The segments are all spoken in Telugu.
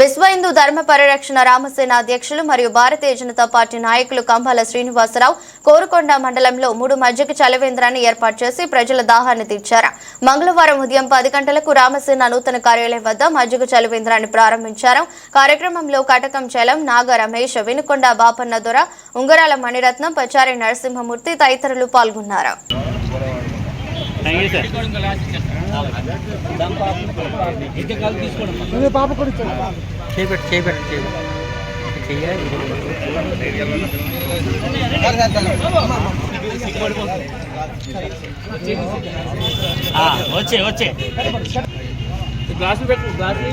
విశ్వ హిందూ ధర్మ పరిరక్షణ రామసేన అధ్యక్షులు మరియు భారతీయ జనతా పార్టీ నాయకులు కంభాల శ్రీనివాసరావు కోరుకొండ మండలంలో మూడు మజ్జిగ చలవేంద్రాన్ని ఏర్పాటు చేసి ప్రజల దాహాన్ని తీర్చారు. మంగళవారం ఉదయం పది గంటలకు రామసేన నూతన కార్యాలయం వద్ద మజ్జిగ చలవేంద్రాన్ని ప్రారంభించారు. కార్యక్రమంలో కటకం చలం నాగ రమేష్ వినుకొండ బాపన్న దొర ఉంగరాల మణిరత్నం పచారి నరసింహమూర్తి తదితరులు పాల్గొన్నారు. థ్యాంక్ యూ సార్ చేపెట్టు చేపెట్టు చేపెట్టు. చెయ్యాలి వచ్చే వచ్చే. గ్లాసులు పెట్టు గ్లాసులు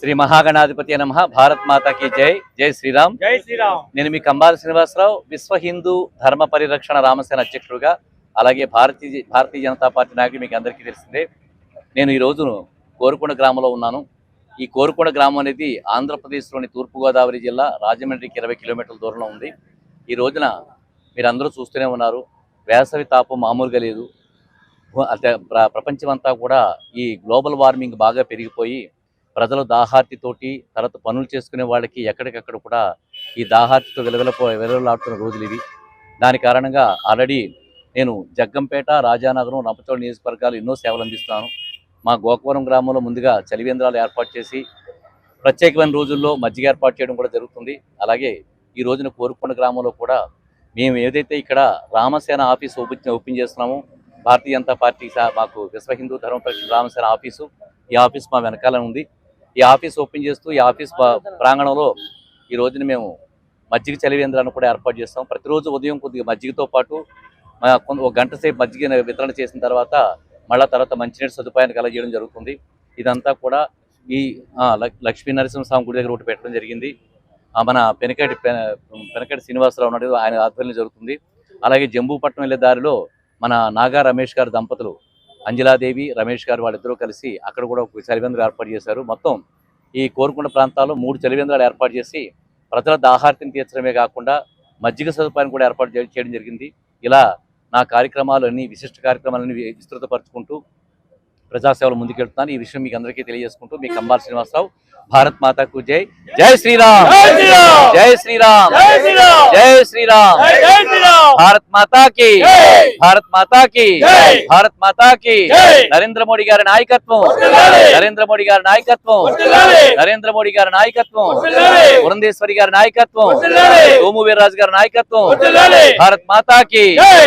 శ్రీ మహాగణాధిపతి నమ భారత్ మాతాకి జై. జై శ్రీరామ్. జై శ్రీరామ్. నేను మీ కంబాల శ్రీనివాసరావు విశ్వ హిందూ ధర్మ పరిరక్షణ రామసేన అధ్యక్షుడుగా అలాగే భారతీయ భారతీయ జనతా పార్టీ నాయకుడు మీకు అందరికీ తెలిసిందే. నేను ఈ రోజును కోరుకొండ గ్రామంలో ఉన్నాను. ఈ కోరుకొండ గ్రామం అనేది ఆంధ్రప్రదేశ్లోని తూర్పుగోదావరి జిల్లా రాజమండ్రికి ఇరవై కిలోమీటర్ల దూరంలో ఉంది. ఈ రోజున మీరందరూ చూస్తూనే ఉన్నారు. వేసవి తాపం మామూలుగా లేదు. ప్రపంచమంతా కూడా ఈ గ్లోబల్ వార్మింగ్ బాగా పెరిగిపోయి ప్రజలు దాహార్తితోటి తర్వాత పనులు చేసుకునే వాళ్ళకి ఎక్కడికక్కడ కూడా ఈ దాహార్తితో విలవిలపో విలవలాడుతున్న రోజులు ఇవి. దాని కారణంగా ఆల్రెడీ నేను జగ్గంపేట రాజానగరం రంపచోడ నియోజకవర్గాలు ఎన్నో సేవలు అందిస్తాను మా గోకవరం గ్రామంలో ముందుగా చలివేంద్రాలు ఏర్పాటు చేసి ప్రత్యేకమైన రోజుల్లో మజ్జిగ ఏర్పాటు చేయడం కూడా జరుగుతుంది. అలాగే ఈ రోజున కోరుకొండ గ్రామంలో కూడా మేము ఏదైతే ఇక్కడ రామసేన ఆఫీస్ ఓపెన్ ఓపెన్ చేస్తున్నామో భారతీయ జనతా పార్టీ మాకు విశ్వ హిందూ ధర్మ పరిషత్ రామసేన ఆఫీసు ఈ ఆఫీస్ మా వెనకాల ఉంది. ఈ ఆఫీస్ ఓపెన్ చేస్తూ ఈ ఆఫీస్ ప్రాంగణంలో ఈ రోజున మేము మజ్జిగ చలివేంద్రాన్ని కూడా ఏర్పాటు చేస్తాం. ప్రతిరోజు ఉదయం కొద్దిగా మజ్జిగతో పాటు కొంత ఒక గంట సేపు మజ్జిగ వితరణ చేసిన తర్వాత మళ్ళా తర్వాత మంచినీటి సదుపాయాన్ని కలగజేయడం జరుగుతుంది. ఇదంతా కూడా ఈ ఆ, లక్ష్మీ నరసింహస్వామి గుడి దగ్గర ఒకటి పెట్టడం జరిగింది. ఆ, మన పెనకటి పెనకటి శ్రీనివాసరావు ఉన్నాడు ఆయన ఆధ్వర్యంలో జరుగుతుంది. అలాగే జంబూపట్నం వెళ్ళే దారిలో మన నాగా రమేష్ గారి దంపతులు అంజలాదేవి రమేష్ గారు వాళ్ళిద్దరూ కలిసి అక్కడ కూడా ఒక చలివేంద్రాలు ఏర్పాటు చేశారు. మొత్తం ఈ కోరుకున్న ప్రాంతాల్లో మూడు చలివేంద్రాలు ఏర్పాటు చేసి ప్రజల దాహార్తిని తీర్చడమే కాకుండా మజ్జిగ సదుపాయం కూడా ఏర్పాటు చేయడం జరిగింది. ఇలా నా కార్యక్రమాలు అన్ని విశిష్ట కార్యక్రమాలన్నీ విస్తృతపరచుకుంటూ ప్రజాసేవలు ముందుకెళ్తున్నాను. ఈ విషయం మీకు అందరికీ తెలియజేసుకుంటూ మీ కంబాల శ్రీనివాసరావు భారత్ మాతాకు జై జై శ్రీరామ్ జై శ్రీరామ్! జై శ్రీరామ్ జై శ్రీరామ్! జై శ్రీరామ్ జై శ్రీరామ్! భారత్ మాతా కి జై! భారత్ మాతా కి జై! భారత్ మాతా కి జై! నరేంద్ర మోడీ గారి నాయకత్వం వర్ధిల్లాలి! నరేంద్ర మోడీ గారి నాయకత్వం వర్ధిల్లాలి! నరేంద్ర మోడీ గారి నాయకత్వం వర్ధిల్లాలి! పురంధేశ్వరి గారి నాయకత్వం వర్ధిల్లాలి! సోము వీర్రాజు గారి నాయకత్వం వర్ధిల్లాలి! భారత్ మాతా కి జై!